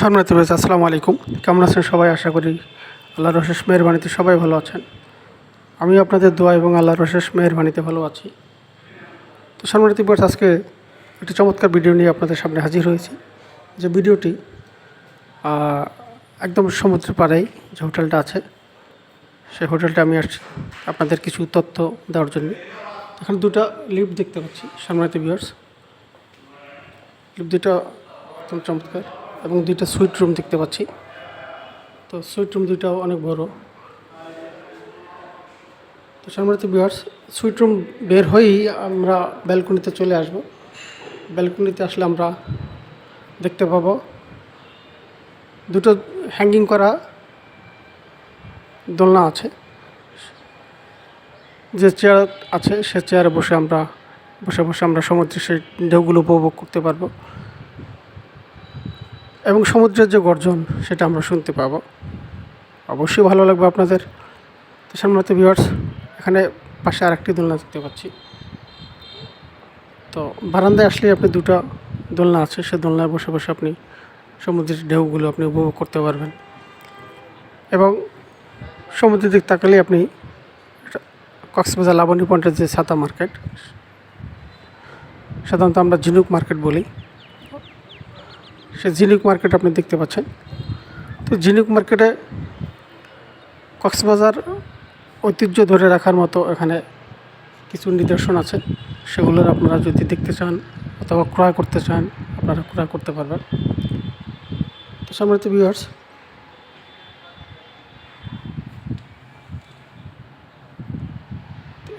সম্মানিত রয়েছে আসসালামু আলাইকুম। কেমন আছেন সবাই? আশা করি আল্লাহর অশেষ মেহরবানিতে সবাই ভালো আছেন। আমি আপনাদের দোয়া এবং আল্লাহর অশেষ মেহরবানিতে ভালো আছি। তো সম্মানিত বিয়ার্স আজকে একটি চমৎকার ভিডিও নিয়ে আপনাদের সামনে হাজির হয়েছি। যে ভিডিওটি একদম সমুদ্রের পাড়েই যে হোটেলটা আছে সেই হোটেলটা আমি আসছি আপনাদের কিছু তথ্য দেওয়ার জন্য। এখানে দুটো লিফট দেখতে পাচ্ছি, সম্মানিত বিয়ার্স লিফট দুটো একদম চমৎকার। এবং দুইটা সুইট রুম দেখতে পাচ্ছি। তো সুইট রুম দুইটাও অনেক বড়। তো সম্মানিত বিহার্স সুইট রুম বের হয়েই আমরা ব্যালকনিতে চলে আসব। ব্যালকনিতে আসলে আমরা দেখতে পাবো দুটো হ্যাঙ্গিং করা দোলনা আছে। যে চেয়ার আছে, সে চেয়ারে বসে আমরা, বসে বসে আমরা সমুদ্রের সেই ঢেউগুলো উপভোগ করতে পারব। এবং সমুদ্রের যে গর্জন, সেটা আমরা শুনতে পাবো। অবশ্যই ভালো লাগবে আপনাদের। তো সামনে ভিউয়ার্স এখানে পাশে আরেকটি দোলনা দেখতে পাচ্ছি। তো বারান্দায় আসলে আপনি দুটো দোলনা আছে, সে দোলনায় বসে বসে আপনি সমুদ্রের ঢেউগুলো আপনি উপভোগ করতে পারবেন। এবং সমুদ্রের দিক তাকালে আপনি কক্সবাজার লাবণী পয়েন্টের যে ছাতা মার্কেট, সাধারণত আমরা ঝিনুক মার্কেট বলি। সে ঝিনুক মার্কেট আপনি দেখতে পাচ্ছেন। তো ঝিনুক মার্কেটে কক্সবাজার ঐতিহ্য ধরে রাখার মতো এখানে কিছু নিদর্শন আছে। সেগুলোর আপনারা যদি দেখতে চান অথবা ক্রয় করতে চান, আপনারা ক্রয় করতে পারবেন। তো সম্মানিত ভিউয়ার্স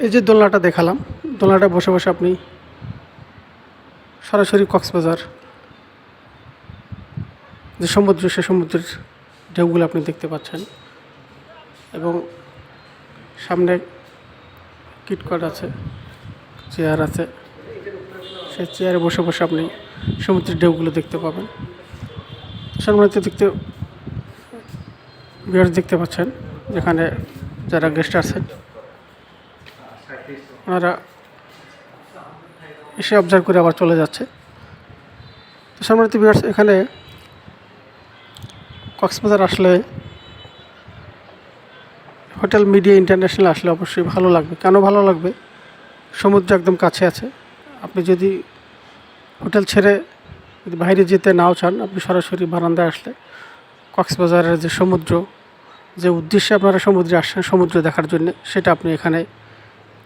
এই যে দোলনাটা দেখালাম। দোলনাটা বসে বসে আপনি সরাসরি কক্সবাজার যে সমুদ্র, সে সমুদ্রের ঢেউগুলো আপনি দেখতে পাচ্ছেন। এবং সামনে কিটকট আছে, চেয়ার আছে। সেই চেয়ারে বসে বসে আপনি সমুদ্রের ঢেউগুলো দেখতে পাবেন। সামনে দেখতে বিহার দেখতে পাচ্ছেন, যেখানে যারা গেস্ট আছেন। ওনারা এসে অবজার্ভ করে আবার চলে যাচ্ছে। তো সম্মানিত এখানে কক্সবাজার আসলে হোটেল মিডিয়া ইন্টারন্যাশনাল আসলে অবশ্যই ভালো লাগবে। কেন ভালো লাগবে? সমুদ্র একদম কাছে আছে। আপনি যদি হোটেল ছেড়ে যদি বাইরে যেতে নাও চান, আপনি সরাসরি বারান্দায় আসলে কক্সবাজারের যে সমুদ্র, যে উদ্দেশ্যে আপনারা সমুদ্রে আসছেন, সমুদ্র দেখার জন্য, সেটা আপনি এখানে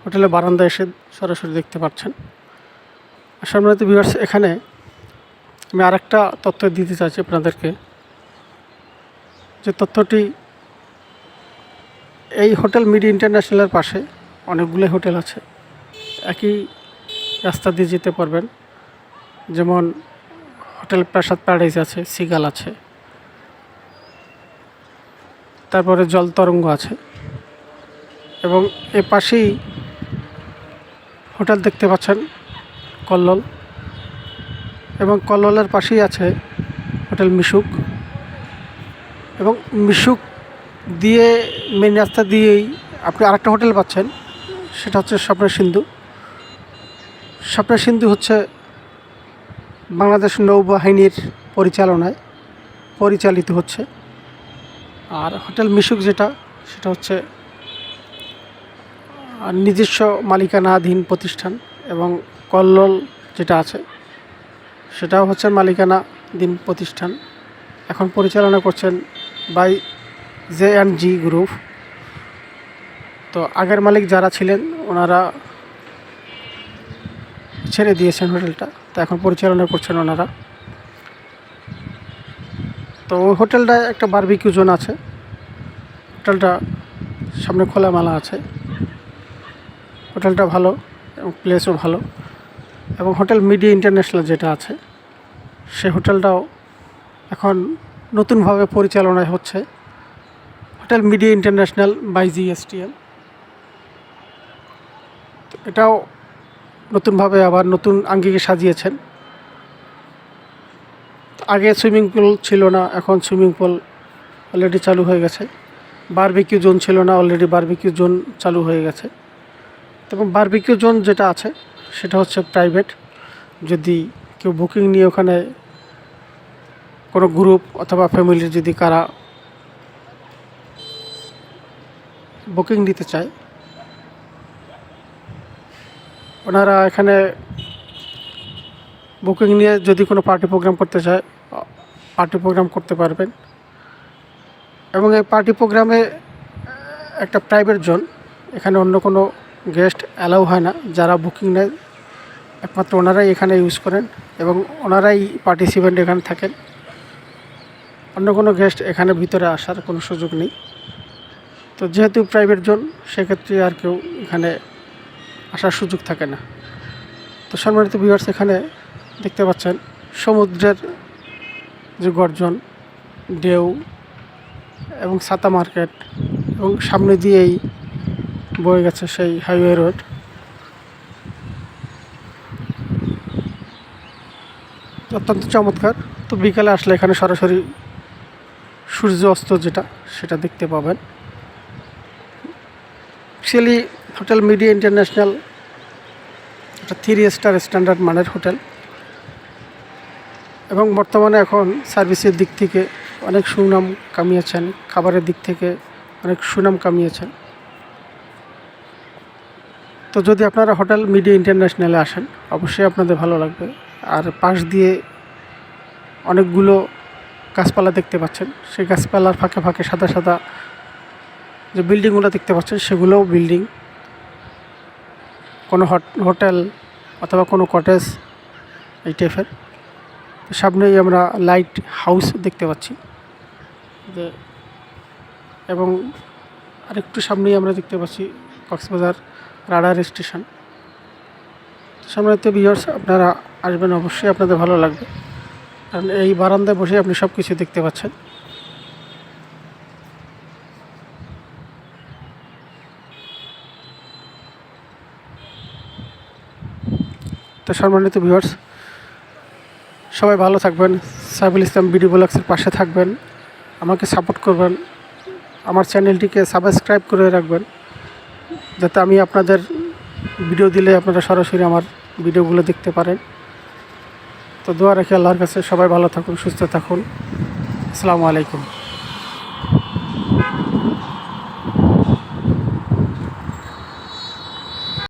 হোটেলে বারান্দায় এসে সরাসরি দেখতে পাচ্ছেন। সম্মানিত ভিউয়ার্স, এখানে আমি আরেকটা তথ্য দিতে চাইছি আপনাদেরকে। যে তথ্যটি এই হোটেল মিডি ইন্টারন্যাশনালের পাশে অনেকগুলো হোটেল আছে, একই রাস্তা দিয়ে যেতে পারবেন। যেমন হোটেল প্রাসাদ প্যারাডাইজ আছে, সিগাল আছে। তারপরে জল তরঙ্গ আছে। এবং এ পাশেই হোটেল দেখতে পাচ্ছেন, কল্লোল। এবং কল্লোলের পাশেই আছে হোটেল মিশুক। এবং মিশুক দিয়ে মেন রাস্তা দিয়েই আপনি আরেকটা হোটেল পাচ্ছেন। সেটা হচ্ছে স্বপ্নের সিন্ধু। স্বপ্নের সিন্ধু হচ্ছে বাংলাদেশ নৌবাহিনীর পরিচালনায় পরিচালিত হচ্ছে। আর হোটেল মিশুক যেটা, সেটা হচ্ছে নিজস্ব মালিকানাধীন প্রতিষ্ঠান এবং কল্লোল যেটা আছে, সেটাও হচ্ছে মালিকানাধীন প্রতিষ্ঠান। এখন পরিচালনা করছেন by J and G group তো আগের মালিক যারা ছিলেন, ওনারা ছেড়ে দিয়েছেন হোটেলটা। তো এখন পরিচালনা করছেন ওনারা। তো ওই হোটেলটায় একটা বারবিকিউ জোন আছে। হোটেলটা সামনে খোলামেলা আছে। হোটেলটা ভালো এবং প্লেসও ভালো। এবং হোটেল মিডিয়া ইন্টারন্যাশনাল যেটা আছে, সে হোটেলটাও এখন নতুনভাবে পরিচালনায় হচ্ছে। Hotel Media International by GSTM এটাও নতুনভাবে আবার নতুন আঙ্গিকে সাজিয়েছেন। আগে সুইমিং পুল ছিল না, এখন সুইমিং পুল অলরেডি চালু হয়ে গেছে। বারবিকিউ জোন ছিল না অলরেডি বারবিকিউ জোন চালু হয়ে গেছে। এবং বারবিকিউ জোন যেটা আছে, সেটা হচ্ছে প্রাইভেট যদি কেউ বুকিং নিয়ে ওখানে কোনো গ্রুপ অথবা ফ্যামিলির যদি কারা বুকিং নিতে চায়, ওনারা এখানে বুকিং নিয়ে যদি কোনো পার্টি প্রোগ্রাম করতে চায় পার্টি প্রোগ্রাম করতে পারবেন। এবং এই পার্টি প্রোগ্রামে একটা প্রাইভেট জোন এখানে অন্য কোনো গেস্ট অ্যালাউ হয় না, যারা বুকিং নেয়, একমাত্র ওনারাই এখানে ইউজ করেন এবং ওনারাই পার্টিসিপেন্ট এখানে থাকেন। অন্য কোনো গেস্ট এখানে ভিতরে আসার কোনো সুযোগ নেই। তো যেহেতু প্রাইভেট জোন, সেক্ষেত্রে আর কেউ এখানে আসার সুযোগ থাকে না। তো সম্মানিত ভিউয়ার্স এখানে দেখতে পাচ্ছেন সমুদ্রের যে গর্জন, ঢেউ এবং ছাতা মার্কেট এবং সামনে দিয়েই বয়ে গেছে সেই হাইওয়ে রোড অত্যন্ত চমৎকার। তো বিকালে আসলে এখানে সরাসরি সূর্য অস্ত যেটা, সেটা দেখতে পাবেন। অ্যাকচুয়ালি হোটেল মিডিয়া ইন্টারন্যাশনাল একটা থ্রি স্টার স্ট্যান্ডার্ড মানের হোটেল এবং বর্তমানে এখন সার্ভিসের দিক থেকে অনেক সুনাম কামিয়েছেন, খাবারের দিক থেকে অনেক সুনাম কামিয়েছেন। তো যদি আপনারা হোটেল মিডিয়া ইন্টারন্যাশনালে আসেন, অবশ্যই আপনাদের ভালো লাগবে। আর পাশ দিয়ে অনেকগুলো গাছপালা দেখতে পাচ্ছেন। সেই গাছপালার ফাঁকে ফাঁকে সাদা সাদা যে বিল্ডিংগুলো দেখতে পাচ্ছেন, সেগুলোও বিল্ডিং। কোনো হোটেল অথবা কোনো কটেজ এই টাইপের। সামনেই আমরা লাইট হাউস দেখতে পাচ্ছি। যে এবং আরেকটু সামনেই আমরা দেখতে পাচ্ছি কক্সবাজার রাডার স্টেশন। সামনে তো ভিউয়ার্স, আপনারা আসবেন, অবশ্যই আপনাদের ভালো লাগবে। কারণ এই বারান্দায় বসে আপনি সব কিছু দেখতে পাচ্ছেন। তো সম্মানিত ভিউয়ার্স সবাই ভালো থাকবেন সাইবুল ইসলাম বিডি ব্লগসের পাশে থাকবেন, আমাকে সাপোর্ট করবেন, আমার চ্যানেলটিকে সাবস্ক্রাইব করে রাখবেন, যাতে আমি আপনাদের ভিডিও দিলে আপনারা সরাসরি আমার ভিডিওগুলো দেখতে পারেন। তো দোয়া রাখি আল্লাহর কাছে সবাই ভালো থাকুন সুস্থ থাকুন। আসসালামু আলাইকুম।